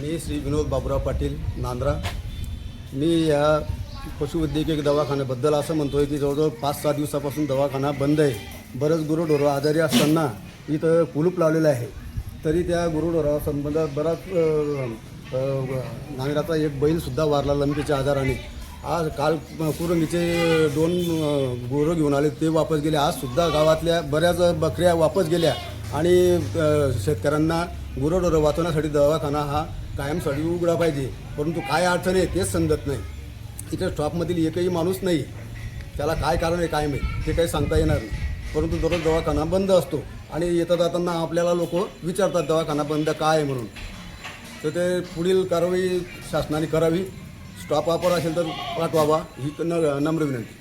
मी श्री विनोद बाबुराव पाटील नांद्रा. मी या पशुवैद्यकीय दवाखान्याबद्दल असं म्हणतो आहे की जवळजवळ पाच सहा दिवसापासून दवाखाना बंद आहे. बरंच गुरुढोरं आजारी असताना इथं कुलूप लावलेलं आहे. तरी त्या गुरुढोरासंबंधात बराच नांगराचा एक बैलसुद्धा वारला लंबीच्या आजाराने. आज काल कुरंगीचे दोन गुरं घेऊन आले ते वापस गेले. आजसुद्धा गावातल्या बऱ्याच बकऱ्या वापस गेल्या. आणि शेतकऱ्यांना गुरंढोरं वाचवण्यासाठी दवाखाना हा कायमसाठी उघडा पाहिजे. परंतु काय अडचण आहे तेच समजत नाही. इथे स्टॉपमधील एकही माणूस नाही. त्याला काय कारण आहे काय माहीत? ते काही सांगता येणार नाही. परंतु दररोज दवाखाना बंद असतो आणि येता जाताना आपल्याला लोक विचारतात दवाखाना बंद काय आहे म्हणून? तर ते पुढील कारवाई शासनाने करावी. स्टॉप वापर असेल तर पाठवावा. ही न नम्र विनंती.